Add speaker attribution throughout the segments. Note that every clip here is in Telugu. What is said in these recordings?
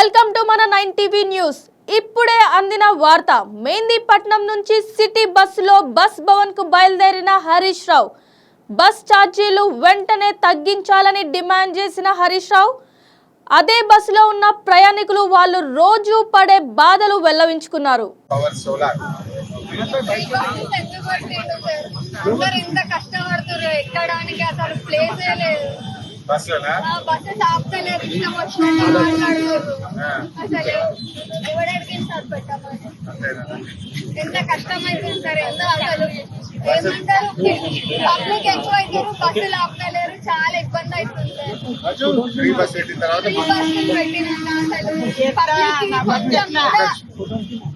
Speaker 1: వెల్కమ్ టు మన నైన్ టీవీ న్యూస్. ఇప్పుడే అందిన వార్త మెహందీపట్నం నుంచి సిటీ బస్సులో బస్ భవన్కు బయలుదేరిన హరీష్ రావు. బస్ ఛార్జీలు వెంటనే తగ్గించాలని డిమాండ్ చేసిన హరీష్ రావు. అదే బస్సులో ఉన్న ప్రయాణికులు వాళ్ళు రోజు పడే బాధలు వెల్లవించుకున్నారు.
Speaker 2: ఇంత కష్టపడుతున్నారు ఎక్కడానికి అసలు ప్లేసే లేదు.
Speaker 3: బస్సులోనా?
Speaker 2: ఆ బస్సెస్ ఆపుతలేరు ఇష్టం వచ్చినట్టు మాట్లాడుతున్నారు అసలు ఎవరికి సార్ పెట్టమని. ఎంత సార్ ఎంత అసలు ఏమంటారు? పబ్లిక్ ఎక్కువ అవుతారు బస్సులు ఆపుతలేరు చాలా ఇబ్బంది అవుతుంది
Speaker 3: ఫ్రీ బస్ పెట్టిన తర్వాత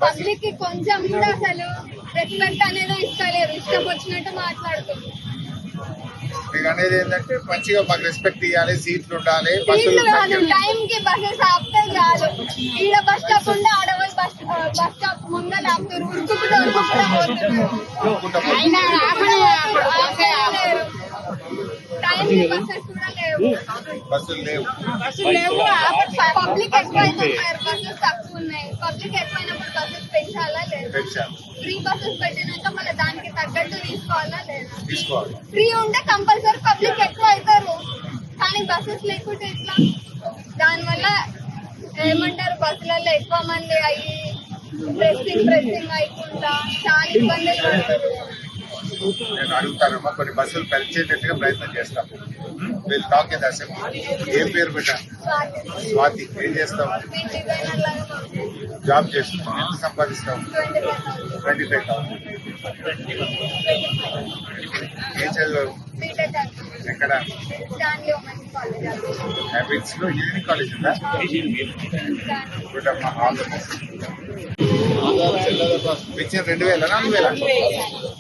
Speaker 2: పబ్లిక్కి కొంచెం కూడా అసలు రెస్పెక్ట్ అనేది ఇస్తలేరు. ఇష్టం వచ్చినట్టు మాట్లాడుతున్నారు.
Speaker 3: మీకు అనేది ఏంటంటే మంచిగా మాకు రెస్పెక్ట్ ఇవ్వాలి సీట్లు ఉండాలి బస్సులు
Speaker 2: వీళ్ళు కాదు టైం కి బస్సెస్ ఆపితే చాలు. ఈడ బస్ స్టాప్ ఉంటే ఆడవాళ్ళు బస్ బస్ స్టాప్ ముందర ఆపుతారు ఉరుకుకుంటూ ఉరుకుకుంటూ పోతున్నారు టైం కి బస్సెస్ కూడా లేవు.
Speaker 3: బస్సులు లేవు.
Speaker 2: పబ్లిక్ ఎక్కువ అవుతున్నారు బస్సెస్ తక్కువ ఉన్నాయి. పబ్లిక్ ఎక్కువైనప్పుడు బస్సెస్ పెంచాలా లేదా?
Speaker 3: పెంచాలి.
Speaker 2: ఫ్రీ బస్సెస్ పెట్టినాక మళ్ళీ దానికి తగ్గట్టు తీసుకోవాలా లేదా?
Speaker 3: తీసుకోవాలి.
Speaker 2: ఫ్రీ ఉంటే కంపల్సరీ పబ్లిక్ ఎక్కువ అవుతారు. కానీ బస్సెస్ లేకుంటే ఎట్లా? దానివల్ల ఏమంటారు? బస్సులలో ఎక్కువ మంది అయ్యి ప్రెస్సింగ్ ప్రెస్సింగ్ అయికుండా చాలా ఇబ్బందులు పడుతుంది
Speaker 3: నేను అడుగుతానమ్మా కొన్ని బస్సులు పెంచేటట్టుగా ప్రయత్నం చేస్తాం. వీళ్ళు టాక్ అసెంబ్లీ ఏం పేరు పెట్టా
Speaker 2: స్వాతి.
Speaker 3: ఏం
Speaker 2: పంపిస్తాం
Speaker 3: జాబ్ చేస్తున్నావు? ఎంత సంపాదిస్తావు?
Speaker 2: ట్వంటీ ఫైవ్ థౌసండ్
Speaker 3: ఏం చదివావు ఎక్కడ హ్యాబిట్స్లో ఇంజనీరింగ్ కాలేజ్ ఉందా గుడ్ అమ్మా ఆల్ ఇచ్చిన రెండు వేల నాలుగు వేల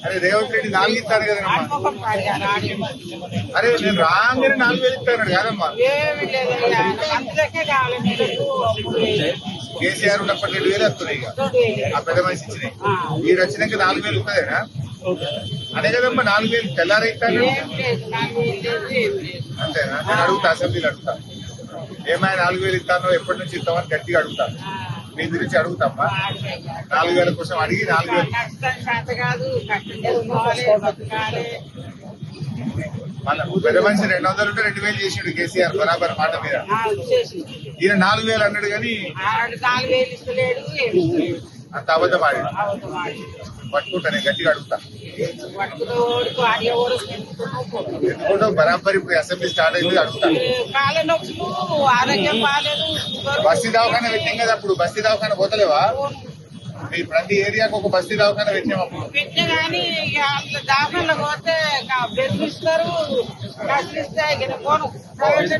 Speaker 3: అరే రేవంత్ రెడ్డి నాలుగు ఇస్తాను కదమ్మా అరే నేను రాగానే నాలుగు వేలు ఇస్తాను కాదమ్మా కేసీఆర్ ఉన్నప్పటి రెండు వేలు వస్తున్నాయి ఆ పెద్ద మనిషి ఇచ్చినాయి. మీరు వచ్చినాక నాలుగు వేలు ఉంటుందేనా? అదే కదమ్మా నాలుగు వేలు తెల్లారి ఇస్తాను అంతేనా? నేను అడుగుతా అసెంబ్లీలో అడుగుతా. ఏమైనా నాలుగు వేలు ఇస్తానో ఎప్పటి నుంచి ఇస్తామని గట్టిగా అడుగుతాను మీ గురించి అడుగుతామ్మా. నాలుగు వేల కోసం అడిగి నాలుగు వేలు. పెద్ద మనిషి రెండు వందలు ఉంటే రెండు వేలు చేసిండు కేసీఆర్ బరాబర్ మాట మీద. ఈయన నాలుగు వేలు అన్నాడు కానీ అంత అబద్ధం ఆడి పట్టుకుంటా నేను గట్టిగా అడుగుతా ఎందుకంటే బరాబర్ ఇప్పుడు అసెంబ్లీ స్టార్ట్ అయింది అడుగుతా.
Speaker 4: కాళ్ళ నొప్పులు ఆరోగ్యం బాగాలేదు షుగర్.
Speaker 3: బస్తీ దవాఖాన పెట్టింది కదా అప్పుడు బస్తీ దవాఖాన పోతలేవా? మీ ప్రతి ఏరియాకు ఒక బస్తీ దవాఖాన పెట్టినాం అప్పుడు
Speaker 4: పెట్టిన కానీ దాఖలు పోతే బెడ్ ఇస్తారు పోను. ప్రైవేట్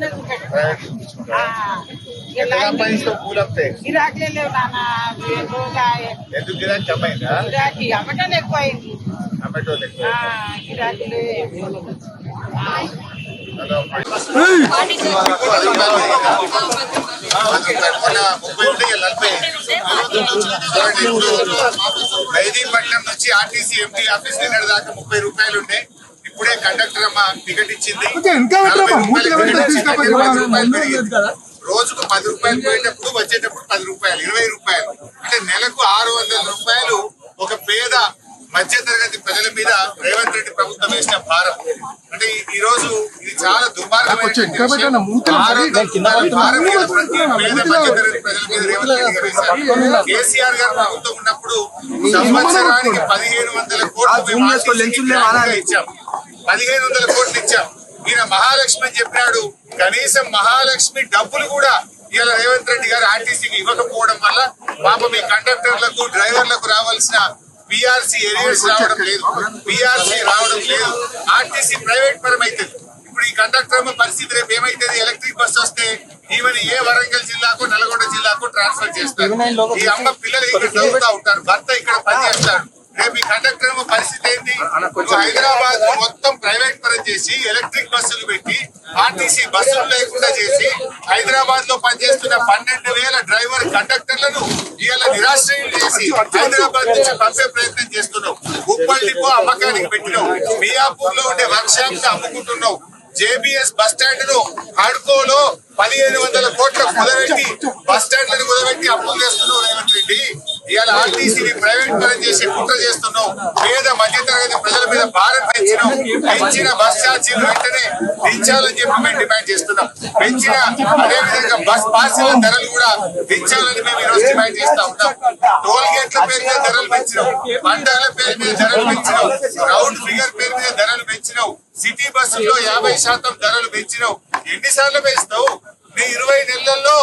Speaker 4: గిరాకీలే లేవు నాన్న.
Speaker 3: ఎందుకు గిరాకీ అమ్మాయిందా
Speaker 4: గిరాకీ అమ్మటం ఎక్కువ. అయింది
Speaker 3: అమ్మటో ఎక్కువ.
Speaker 4: గిరాకీలే
Speaker 3: అదో ముప్పై ఉంటే ఇక నలభై చూడండి, ఇప్పుడు మెహదీపట్నం నుంచి ఆర్టీసీ ఎంపీ ఆఫీస్ నిన్నటి దాకా ముప్పై రూపాయలు ఉండే. ఇప్పుడే కండక్టర్ అమ్మ టికెట్ ఇచ్చింది. రోజుకు పది రూపాయలు పోయేటప్పుడు వచ్చేటప్పుడు పది రూపాయలు ఇరవై రూపాయలు. అంటే నెలకు ఆరు వందల రూపాయలు ఒక పేద మధ్య తరగతి ప్రజల మీద రేవంత్ రెడ్డి ప్రభుత్వం వేసిన భారం. అంటే ఈ- రోజు చాలా. కేసీఆర్ గారు ప్రభుత్వం ఉన్నప్పుడు సంవత్సరానికి పదిహేను వందల కోట్లు ఇచ్చాం. పదిహేను వందల కోట్లు ఇచ్చాం. ఈయన మహాలక్ష్మి అని చెప్పినాడు. కనీసం మహాలక్ష్మి డబ్బులు కూడా ఇవాళ రేవంత్ రెడ్డి గారు ఆర్టీసీకి ఇవ్వకపోవడం వల్ల పాపం ఈ కండక్టర్లకు డ్రైవర్లకు రావాల్సిన పిఆర్సీ ఏరియాస్ రావడం లేదు. పిఆర్సీ రావడం లేదు. ఆర్టీసీ ప్రైవేట్ పరం అవుతుంది ఇప్పుడు ఈ కండక్టర్ పరిస్థితి రేపు ఏమైతుంది? ఎలక్ట్రిక్ బస్ వస్తే ఈవెన్ ఏ వరంగల్ జిల్లాకు నల్గొండ జిల్లాకు ట్రాన్స్ఫర్ చేస్తారు. ఈ అమ్మ పిల్లలు ఇక్కడ చదువుతా ఉంటారు? భర్త ఇక్కడ పనిచేస్తాడు రేపు ఈ కండక్టర్ పరిస్థితి ఏంటి? హైదరాబాద్ మొత్తం ప్రైవేట్ పరం చేసి ఎలక్ట్రిక్ బస్సులు పెట్టి ఆర్టీసీ బస్సులు లేకుండా చేసి హైదరాబాద్లో పనిచేస్తున్న పన్నెండు వేల డ్రైవర్ కండక్టర్లను ఇవాళ నిరాశ్రయం చేసి హైదరాబాద్ నుంచి పంపే ప్రయత్నం చేస్తున్నావు. ఉప్పల్ డిపో అమ్మకానికి పెట్టినావు. మియాపూర్లో ఉండే వర్క్ షాప్ అమ్ముకుంటున్నావు. జేబీఎస్ బస్ స్టాండ్ను హడ్కోలో పదిహేను వందల కోట్ల కుదబెట్టి బస్ స్టాండ్లను కుదబెట్టి అప్పులు చేస్తున్నావు రేవంత్ రెడ్డి. ఇవాళ ఆర్టీసీని ప్రైవేట్ పరం చేసి కుట్ర చేస్తున్నావు. పేద మధ్యతరగతి ప్రజల మీద భారం పెంచినావు. పెంచిన బస్ ఛార్జీలు వెంటనే దించాలని చెప్పి మేము డిమాండ్ చేస్తున్నాం. పెంచిన అదేవిధంగా బస్ పాసుల ధరలు కూడా దించాలని మేము ఈరోజు డిమాండ్ చేస్తా ఉన్నాం. టోల్ గేట్ల పేరు మీద ధరలు పెంచినావు పంటల పేరు మీద ధరలు పెంచినావు రౌండ్ ఫిగర్ పేరు మీద ధరలు పెంచినావు సిటీ బస్సుల్లో యాభై శాతం ధరలు పెంచినావు. ఎన్నిసార్లు పెంచుతావు? నీ ఇరవై నెలల్లో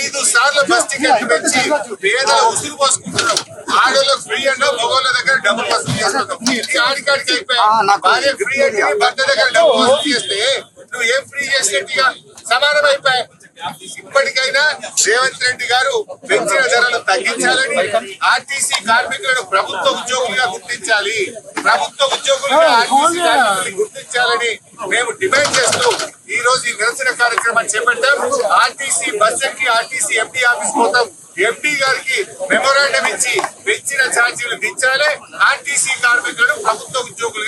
Speaker 3: ఐదు సార్లు బస్ టికెట్ పెంచి పేదల ఉసురు పోసుకుంటున్నావు. ఆడోళ్ళకి ఫ్రీ అంటే మగోళ్ళ దగ్గర డబ్బులు వసూలు చేస్తున్నావు. ఆడికాడికి అయిపోయాయి భార్య ఫ్రీ అంటే భర్త దగ్గర డబ్బు వసూలు చేస్తే నువ్వు ఏం ఫ్రీ చేసినట్టుగా? సమానం అయిపోయాయి. ఇప్పటికైనా రేవంత్ రెడ్డి గారు పెంచిన ధరలు తగ్గించాలని ఆర్టీసీ కార్మికులను ప్రభుత్వ ఉద్యోగులుగా గుర్తించాలి. ప్రభుత్వ ఉద్యోగులుగా ఆర్టీసీ కార్మికులను గుర్తించాలని మేము డిమాండ్ చేస్తూ ఈ రోజు ఈ నిరసన కార్యక్రమాన్ని చేపట్టాం. ఆర్టీసీ బస్ ఎక్కి ఆర్టీసీ ఎంపీ ఆఫీస్ పోతాం. ఎంపీ గారికి మెమోరాండం ఇచ్చి పెంచిన ఛార్జీలు దించాలి. ఆర్టీసీ కార్మికులను ప్రభుత్వ ఉద్యోగులు